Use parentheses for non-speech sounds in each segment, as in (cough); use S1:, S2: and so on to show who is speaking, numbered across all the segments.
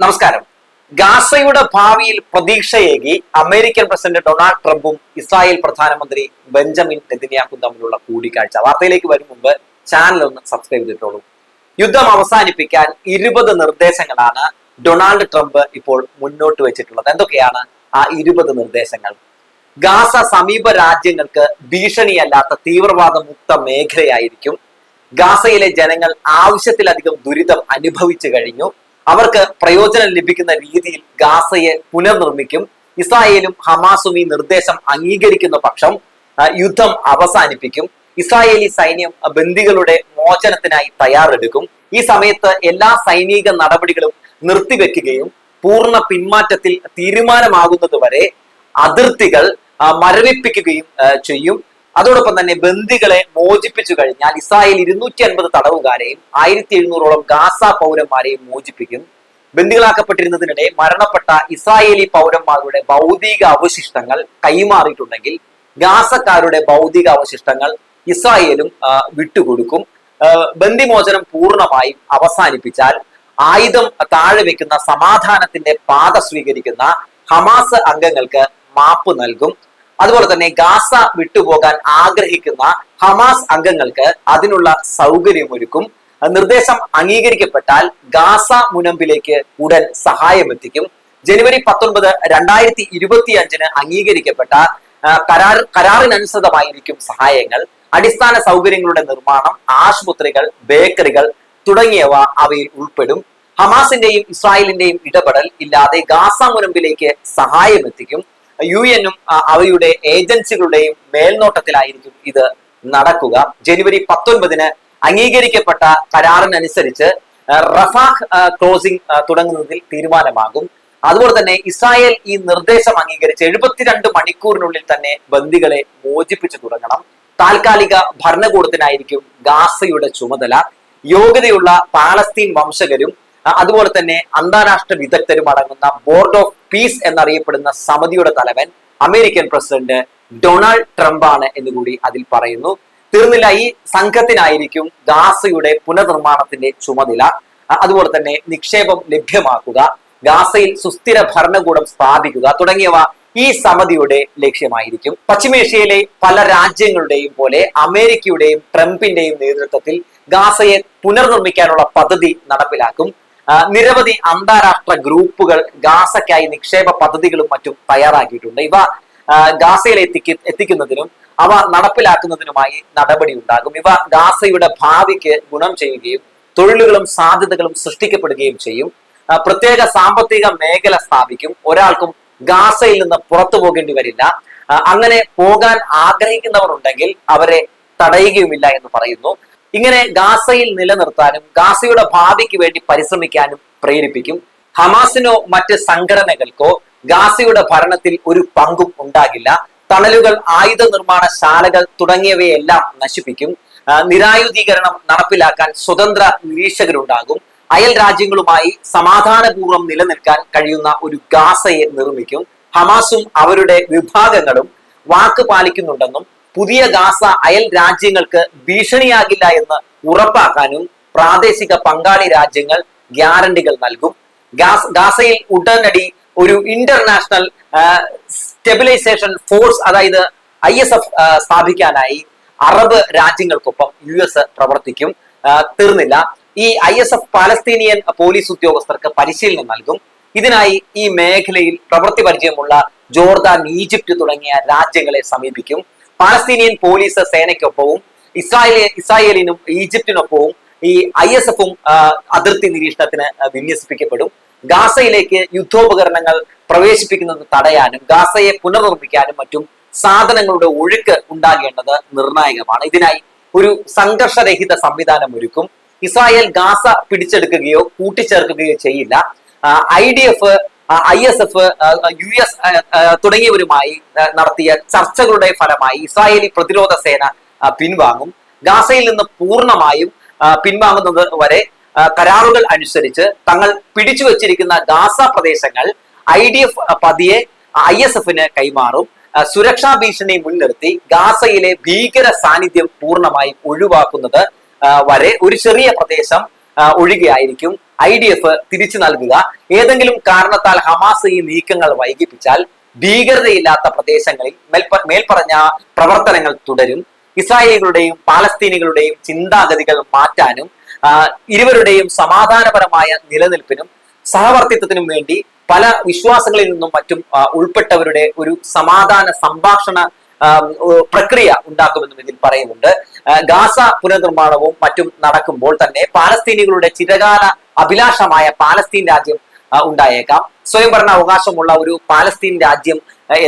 S1: നമസ്കാരം. ഗാസയുടെ ഭാവിയിൽ പ്രതീക്ഷയേകി അമേരിക്കൻ പ്രസിഡന്റ് ഡൊണാൾഡ് ട്രംപും ഇസ്രായേൽ പ്രധാനമന്ത്രി ബെഞ്ചമിൻ നെതിന്യാഹും തമ്മിലുള്ള കൂടിക്കാഴ്ച. വാർത്തയിലേക്ക് വരും മുമ്പ് ചാനൽ ഒന്ന് സബ്സ്ക്രൈബ് ചെയ്തിട്ടുള്ളൂ യുദ്ധം അവസാനിപ്പിക്കാൻ ഇരുപത് നിർദ്ദേശങ്ങളാണ് ഡൊണാൾഡ് ട്രംപ് ഇപ്പോൾ മുന്നോട്ട് വെച്ചിട്ടുള്ളത്. എന്തൊക്കെയാണ് ആ ഇരുപത് നിർദ്ദേശങ്ങൾ? ഗാസ സമീപ രാജ്യങ്ങൾക്ക് ഭീഷണിയല്ലാത്ത തീവ്രവാദ മുക്ത മേഖലയായിരിക്കും. ഗാസയിലെ ജനങ്ങൾ ആവശ്യത്തിലധികം ദുരിതം അനുഭവിച്ചു കഴിഞ്ഞു. അവർക്ക് പ്രയോജനം ലഭിക്കുന്ന രീതിയിൽ ഗാസയെ പുനർനിർമ്മിക്കും. ഇസ്രായേലും ഹമാസും ഈ നിർദ്ദേശം അംഗീകരിക്കുന്ന പക്ഷം യുദ്ധം അവസാനിപ്പിക്കും. ഇസ്രായേലി സൈന്യം ബന്ദികളുടെ മോചനത്തിനായി തയ്യാറെടുക്കും. ഈ സമയത്ത് എല്ലാ സൈനിക നടപടികളും നിർത്തിവെക്കുകയും പൂർണ പിന്മാറ്റത്തിൽ തീരുമാനമാകുന്നത് വരെ അതിർത്തികൾ മരവിപ്പിക്കുകയും ചെയ്യും. അതോടൊപ്പം തന്നെ ബന്ദികളെ മോചിപ്പിച്ചു കഴിഞ്ഞാൽ ഇസ്രായേൽ ഇരുന്നൂറ്റി അൻപത് തടവുകാരെയും ആയിരത്തി എഴുന്നൂറോളം ഗാസ പൗരന്മാരെയും മോചിപ്പിക്കും. ബന്ദികളാക്കപ്പെട്ടിരുന്നതിനിടെ മരണപ്പെട്ട ഇസ്രായേലി പൗരന്മാരുടെ ഭൗതിക അവശിഷ്ടങ്ങൾ കൈമാറിയിട്ടുണ്ടെങ്കിൽ ഗാസക്കാരുടെ ഭൗതിക അവശിഷ്ടങ്ങൾ ഇസ്രായേലും വിട്ടുകൊടുക്കും. ബന്ദിമോചനം പൂർണമായും അവസാനിപ്പിച്ചാൽ ആയുധം താഴെ വെക്കുന്ന സമാധാനത്തിന്റെ പാത സ്വീകരിക്കുന്ന ഹമാസ് അംഗങ്ങൾക്ക് മാപ്പ് നൽകും. അതുപോലെ തന്നെ ഗാസ വിട്ടുപോകാൻ ആഗ്രഹിക്കുന്ന ഹമാസ് അംഗങ്ങൾക്ക് അതിനുള്ള സൗകര്യമൊരുക്കും നിർദ്ദേശം അംഗീകരിക്കപ്പെട്ടാൽ ഗാസ മുനമ്പിലേക്ക് ഉടൻ സഹായമെത്തിക്കും ജനുവരി പത്തൊൻപത് രണ്ടായിരത്തി ഇരുപത്തി അഞ്ചിന് അംഗീകരിക്കപ്പെട്ട കരാർ കരാറിനനുസൃതമായിരിക്കും സഹായങ്ങൾ. അടിസ്ഥാന സൗകര്യങ്ങളുടെ നിർമ്മാണം ആശുപത്രികൾ ബേക്കറികൾ തുടങ്ങിയവ അവയിൽ ഉൾപ്പെടും. ഹമാസിന്റെയും ഇസ്രായേലിന്റെയും ഇടപെടൽ ഇല്ലാതെ ഗാസ മുനമ്പിലേക്ക് സഹായമെത്തിക്കും യു എനും അവയുടെ ഏജൻസികളുടെയും മേൽനോട്ടത്തിലായിരിക്കും ഇത് നടക്കുക. ജനുവരി പത്തൊൻപതിന് അംഗീകരിക്കപ്പെട്ട കരാറിനനുസരിച്ച് റഫാഖ് ക്ലോസിംഗ് തുടങ്ങുന്നതിൽ തീരുമാനമാകും. അതുപോലെ തന്നെ ഇസ്രായേൽ ഈ നിർദ്ദേശം അംഗീകരിച്ച് എഴുപത്തിരണ്ട് മണിക്കൂറിനുള്ളിൽ തന്നെ ബന്ദികളെ മോചിപ്പിച്ചു തുടങ്ങണം. താൽക്കാലിക ഭരണകൂടത്തിനായിരിക്കും ഗാസയുടെ ചുമതല. യോഗ്യതയുള്ള പാലസ്തീൻ വംശകരും അതുപോലെ തന്നെ അന്താരാഷ്ട്ര വിദഗ്ധരും അടങ്ങുന്ന ബോർഡ് ഓഫ് പീസ് എന്നറിയപ്പെടുന്ന സമിതിയുടെ തലവൻ അമേരിക്കൻ പ്രസിഡന്റ് ഡൊണാൾഡ് ട്രംപ് ആണ് എന്നുകൂടി അതിൽ പറയുന്നു. തീർന്നില്ല ഈ സംഘത്തിനായിരിക്കും ഗാസയുടെ പുനർനിർമ്മാണത്തിന്റെ ചുമതല. അതുപോലെ തന്നെ നിക്ഷേപം ലഭ്യമാക്കുക ഗാസയിൽ സുസ്ഥിര ഭരണകൂടം സ്ഥാപിക്കുക തുടങ്ങിയവ ഈ സമിതിയുടെ ലക്ഷ്യമായിരിക്കും. പശ്ചിമേഷ്യയിലെ പല രാജ്യങ്ങളുടെയും പോലെ അമേരിക്കയുടെയും ട്രംപിന്റെയും നേതൃത്വത്തിൽ ഗാസയെ പുനർനിർമ്മിക്കാനുള്ള പദ്ധതി നടപ്പിലാക്കും. നിരവധി അന്താരാഷ്ട്ര ഗ്രൂപ്പുകൾ ഗാസയ്ക്കായി നിക്ഷേപ പദ്ധതികളും മറ്റും തയ്യാറാക്കിയിട്ടുണ്ട്. ഇവ ഗാസയിൽ എത്തിക്ക എത്തിക്കുന്നതിനും അവ നടപ്പിലാക്കുന്നതിനുമായി നടപടി ഉണ്ടാകും. ഇവ ഗാസയുടെ ഭാവിക്ക് ഗുണം ചെയ്യുകയും തൊഴിലുകളും സാധ്യതകളും സൃഷ്ടിക്കപ്പെടുകയും ചെയ്യും. പ്രത്യേക സാമ്പത്തിക മേഖല സ്ഥാപിക്കും. ഒരാൾക്കും ഗാസയിൽ നിന്ന് പുറത്തു പോകേണ്ടി വരില്ല. അങ്ങനെ പോകാൻ ആഗ്രഹിക്കുന്നവർ ഉണ്ടെങ്കിൽ അവരെ തടയുകയുമില്ല എന്ന് പറയുന്നു. ഇങ്ങനെ ഗാസയിൽ നിലനിർത്താനും ഗാസയുടെ ഭാവിക്ക് വേണ്ടി പരിശ്രമിക്കാനും പ്രേരിപ്പിക്കും. ഹമാസിനോ മറ്റ് സംഘടനകൾക്കോ ഗാസയുടെ ഭരണത്തിൽ ഒരു പങ്കും ഉണ്ടാകില്ല. തണലുകൾ ആയുധ നിർമ്മാണ ശാലകൾ തുടങ്ങിയവയെല്ലാം നശിപ്പിക്കും. നിരായുധീകരണം നടപ്പിലാക്കാൻ സ്വതന്ത്ര നിരീക്ഷകരുണ്ടാകും. അയൽ രാജ്യങ്ങളുമായി സമാധാനപൂർവം നിലനിൽക്കാൻ കഴിയുന്ന ഒരു ഗാസയെ നിർമ്മിക്കും. ഹമാസും അവരുടെ വിഭാഗങ്ങളും വാക്ക് പാലിക്കുന്നുണ്ടെന്നും പുതിയ ഗാസ അയൽ രാജ്യങ്ങൾക്ക് ഭീഷണിയാകില്ല എന്ന് ഉറപ്പാക്കാനും പ്രാദേശിക പങ്കാളി രാജ്യങ്ങൾ ഗ്യാരണ്ടികൾ നൽകും. ഗാസ് ഗാസയിൽ ഉടനടി ഒരു ഇന്റർനാഷണൽ സ്റ്റെബിലൈസേഷൻ ഫോഴ്സ് അതായത് ഐ എസ് എഫ് സ്ഥാപിക്കാനായി അറബ് രാജ്യങ്ങൾക്കൊപ്പം യു എസ് പ്രവർത്തിക്കും. തീർന്നില്ല. ഈ I S F Palestinian police ഉദ്യോഗസ്ഥർക്ക് പരിശീലനം നൽകും. ഇതിനായി ഈ മേഖലയിൽ പ്രവൃത്തി പരിചയമുള്ള ജോർദാൻ ഈജിപ്റ്റ് തുടങ്ങിയ രാജ്യങ്ങളെ സമീപിക്കും. പാലസ്തീനിയൻ പോലീസ് സേനയ്ക്കൊപ്പവും ഇസ്രായേലി ഇസ്രായേലിനും ഈജിപ്തിനൊപ്പവും ഈ ഐ എസ് എഫും അതിർത്തി നിരീക്ഷണത്തിന് വിന്യസിപ്പിക്കപ്പെടും. ഗാസയിലേക്ക് യുദ്ധോപകരണങ്ങൾ പ്രവേശിപ്പിക്കുന്നത് തടയാനും ഗാസയെ പുനർനിർമ്മിക്കാനും മറ്റും സാധനങ്ങളുടെ ഒഴുക്ക് ഉണ്ടാകേണ്ടത് നിർണായകമാണ്. ഇതിനായി ഒരു സംഘർഷരഹിത സംവിധാനം ഒരുക്കും. ഇസ്രായേൽ ഗാസ പിടിച്ചെടുക്കുകയോ കൂട്ടിച്ചേർക്കുകയോ ചെയ്യില്ല. I D F I S F U S തുടങ്ങിയവരുമായി നടത്തിയ ചർച്ചകളുടെ ഫലമായി ഇസ്രായേലി പ്രതിരോധ സേന പിൻവാങ്ങും. ഗാസയിൽ നിന്ന് പൂർണമായും പിൻവാങ്ങുന്നത് വരെ കരാറുകൾ അനുസരിച്ച് തങ്ങൾ പിടിച്ചു വച്ചിരിക്കുന്ന ഗാസ പ്രദേശങ്ങൾ ഐ ഡി എഫ് പതിയെ ഐ എസ് എഫിന് കൈമാറും. സുരക്ഷാ ഭീഷണി മുൻനിർത്തി ഗാസയിലെ ഭീകര സാന്നിധ്യം പൂർണമായും ഒഴിവാക്കുന്നത് വരെ ഒരു ചെറിയ പ്രദേശം ഒഴികെയായിരിക്കും. ഐ ഡി എഫ് തിരിച്ചു നൽകുക. ഏതെങ്കിലും കാരണത്താൽ ഹമാസ് ഈ നീക്കങ്ങൾ വൈകിപ്പിച്ചാൽ ഭീകരതയില്ലാത്ത പ്രദേശങ്ങളിൽ മേൽപ്പ- മേൽപ്പറഞ്ഞ പ്രവർത്തനങ്ങൾ തുടരും. ഇസ്രായേലുകളുടെയും പാലസ്തീനികളുടെയും ചിന്താഗതികൾ മാറ്റാനും ഇരുവരുടെയും സമാധാനപരമായ നിലനിൽപ്പിനും സഹവർത്തിത്വത്തിനും വേണ്ടി പല വിശ്വാസങ്ങളിൽ നിന്നും മറ്റും ഉൾപ്പെട്ടവരുടെ ഒരു സമാധാന സംഭാഷണ പ്രക്രിയ ഉണ്ടാക്കുമെന്നും ഇതിൽ പറയുന്നുണ്ട്. ഗാസ പുനർനിർമ്മാണവും മറ്റും നടക്കുമ്പോൾ തന്നെ പാലസ്തീനികളുടെ ചിരകാല അഭിലാഷമായ പാലസ്തീൻ രാജ്യം ഉണ്ടായേക്കാം. സ്വയംഭരണ അവകാശമുള്ള ഒരു പാലസ്തീൻ രാജ്യം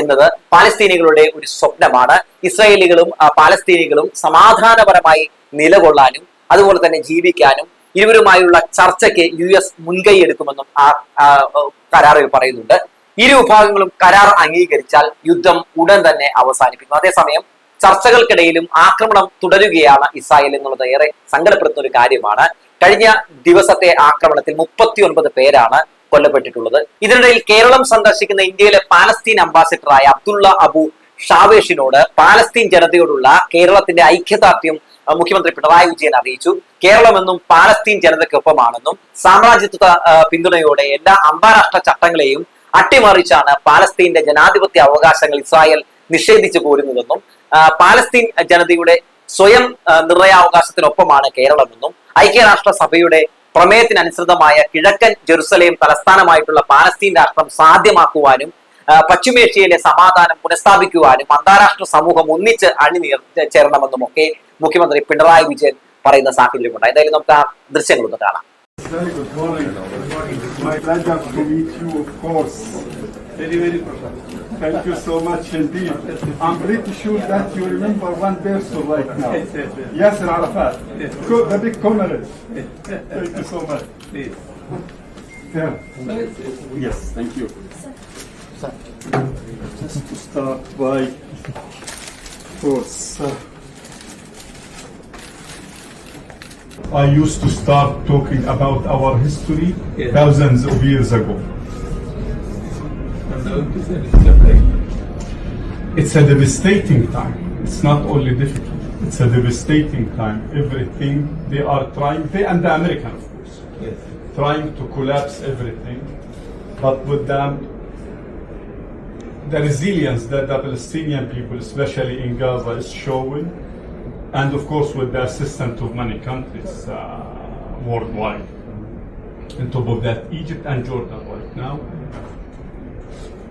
S1: എന്നത് പാലസ്തീനികളുടെ ഒരു സ്വപ്നമാണ്. ഇസ്രായേലികളും പാലസ്തീനികളും സമാധാനപരമായി നിലകൊള്ളാനും അതുപോലെ തന്നെ ജീവിക്കാനും ഇരുവരുമായുള്ള ചർച്ചയ്ക്ക് യു എസ് മുൻകൈ എടുക്കുമെന്നും ആ, കരാറിൽ പറയുന്നുണ്ട്. ഇരു വിഭാഗങ്ങളും കരാർ അംഗീകരിച്ചാൽ യുദ്ധം ഉടൻ തന്നെ അവസാനിപ്പിക്കും. അതേസമയം ചർച്ചകൾക്കിടയിലും ആക്രമണം തുടരുകയാണ് ഇസ്രായേൽ എന്നുള്ളത് ഏറെ സങ്കടപ്പെടുത്തുന്ന ഒരു കാര്യമാണ്. കഴിഞ്ഞ ദിവസത്തെ ആക്രമണത്തിൽ മുപ്പത്തിയൊൻപത് പേരാണ് കൊല്ലപ്പെട്ടിട്ടുള്ളത്. ഇതിനിടയിൽ കേരളം സന്ദർശിക്കുന്ന ഇന്ത്യയിലെ പാലസ്തീൻ അംബാസിഡറായ അബ്ദുള്ള അബു ഷാവേഷിനോട് പാലസ്തീൻ ജനതയോടുള്ള കേരളത്തിന്റെ ഐക്യദാർഢ്യം മുഖ്യമന്ത്രി പിണറായി വിജയൻ അറിയിച്ചു. കേരളമെന്നും പാലസ്തീൻ ജനതയ്ക്കൊപ്പമാണെന്നും സാമ്രാജ്യത്വ പിന്തുണയോടെ എല്ലാ അന്താരാഷ്ട്ര ചട്ടങ്ങളെയും അട്ടിമറിച്ചാണ് പാലസ്തീന്റെ ജനാധിപത്യ അവകാശങ്ങൾ ഇസ്രായേൽ നിഷേധിച്ചു പോരുന്നതെന്നും പാലസ്തീൻ ജനതയുടെ സ്വയം നിർണയാവകാശത്തിനൊപ്പമാണ് കേരളമെന്നും ഐക്യരാഷ്ട്ര സഭയുടെ പ്രമേയത്തിനനുസൃതമായ കിഴക്കൻ ജെറുസലേം തലസ്ഥാനമായിട്ടുള്ള പാലസ്തീൻ രാഷ്ട്രം സാധ്യമാക്കുവാനും പശ്ചിമേഷ്യയിലെ സമാധാനം പുനഃസ്ഥാപിക്കുവാനും അന്താരാഷ്ട്ര സമൂഹം ഒന്നിച്ച് അണിനീർ ചേരണമെന്നും ഒക്കെ മുഖ്യമന്ത്രി പിണറായി വിജയൻ പറയുന്ന സാഹചര്യമുണ്ട് എന്തായാലും നമുക്ക് ആ ദൃശ്യങ്ങളൊന്ന് കാണാം.
S2: My pleasure to meet you, of course.
S3: Very, very profound.
S2: Thank you so much indeed. I'm pretty sure that you remember one person right now.
S3: Yes, yes, yes.
S2: Yasser Arafat,
S3: Yes.
S2: Co- the big communist. Thank you so much.
S3: Please.
S2: Yeah. Yes, thank you. Just to start by, of course, uh, I used to start talking about our history
S3: Yes.
S2: thousands of years ago.
S3: It is a.
S2: It's a devastating time. It's not only difficult, it's a devastating time. Everything they are trying, they and the American, of course,
S3: Yes.
S2: trying to collapse everything. But with them, the resilience that the Palestinian people, especially in Gaza, is showing, and of course with the assistance of many countries uh, worldwide. On top of that, Egypt and Jordan right now.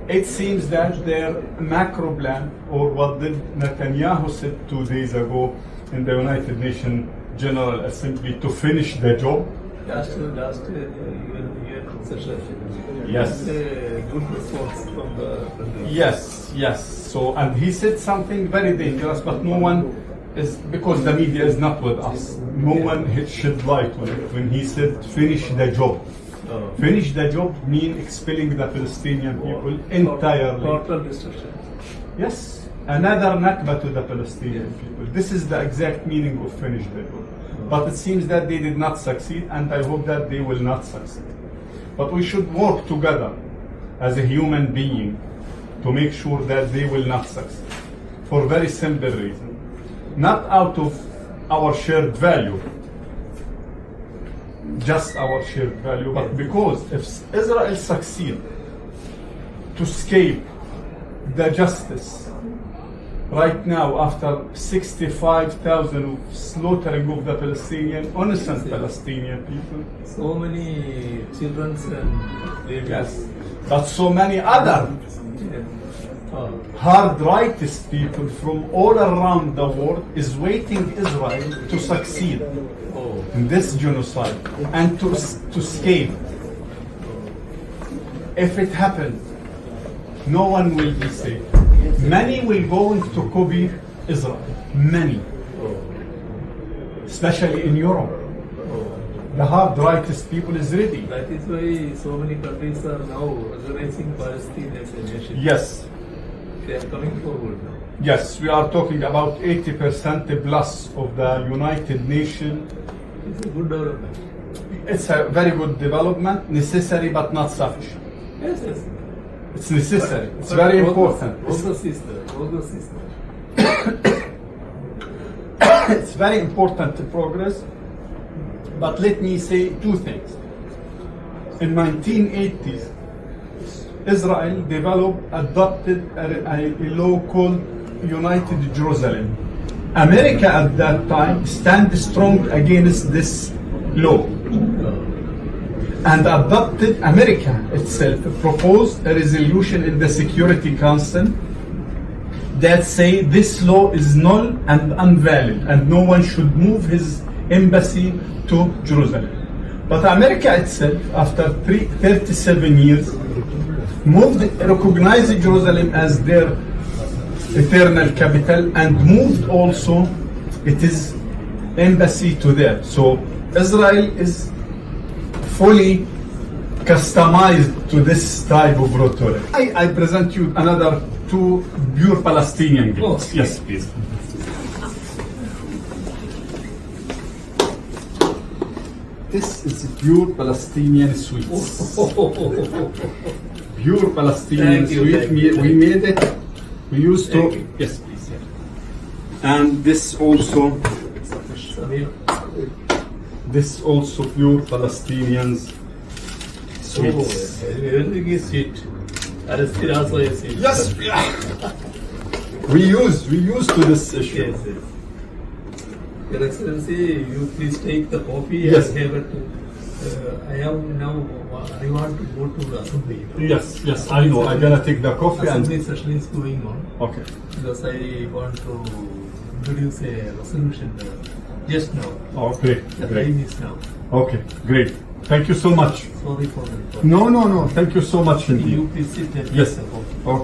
S2: It seems that their macro plan, or what did Netanyahu said two days ago in the United Nations General Assembly, to finish the job.
S3: Last, last uh, UN, UN session.
S2: Yes.
S3: Uh, good response from the country.
S2: Yes, yes. So, and he said something very dangerous, but no one is because the media is not with us. No one shed light on it when he said, "Finish the job."
S3: Oh.
S2: Finish the job mean expelling the Palestinian people entirely.
S3: Total destruction.
S2: Yes, another Nakba to the Palestinian people. This is the exact meaning of finish the job. Uh. But it seems that they did not succeed, and I hope that they will not succeed. But we should work together as a human being to make sure that they will not succeed. For very simple reason. Not out of our shared value, just our shared value, but because if Israel succeed to escape the justice right now after 65,000 of slaughtering of the Palestinian, innocent Palestinian people.
S3: So many children and babies.
S2: Yes. But so many other
S3: Yes.
S2: Hard rightist people from all around the world is waiting Israel to succeed in this genocide and to, to escape. If it happens, no one will be safe. Many will go into copy Israel. Many. Especially in Europe. The hard rightist people is ready.
S3: That is why so many countries are now recognizing Palestine as a nation.
S2: Yes,
S3: They are coming forward now.
S2: yes, we are talking about 80% plus of the United Nations.
S3: It's a good development.
S2: It's a very good development, necessary but not sufficient.
S3: Yes, yes.
S2: It's necessary. It's
S3: But
S2: very important.
S3: Is there. Progress is (coughs)
S2: it's very important to progress. But let me say two things. in 1980s, Israel developed, adopted a, a- law called United Jerusalem. America at that time stand strong against this law and adopted America itself proposed a resolution in the Security Council that say this law is null and invalid and no one should move his embassy to Jerusalem. But America itself, after three, 37 years, moved, recognized Jerusalem as their eternal capital and moved also its embassy to there. So Israel is fully customized to this type of rhetoric. I, I present you another two pure Palestinian gifts.
S3: Oh.
S2: Yes, please. This is pure Palestinian sweets. (laughs) Pure Palestinian
S3: Thank you,
S2: We, we made it. We used to.
S3: You.
S2: Yes, please. yeah. And this also, this also pure Palestinians
S3: oh,
S2: sweets.
S3: everything is sweet. Palestine also is sweet.
S2: Yes. we use we use to this issue.
S3: Yes, yes. Your Excellency, you please take the coffee
S2: Yes.
S3: and have it. Uh, I have now, I want to go to the assembly.
S2: Yes, yes, I know. I'm gonna take the coffee
S3: Assembly
S2: and
S3: session is going on
S2: okay.
S3: because I want to introduce a resolution uh, just now.
S2: Oh, great,
S3: The
S2: great.
S3: time is now.
S2: Okay, great. Thank you so much.
S3: Sorry for the.
S2: No, no, no. Thank you so much indeed.
S3: You please sit and
S2: Yes. Okay.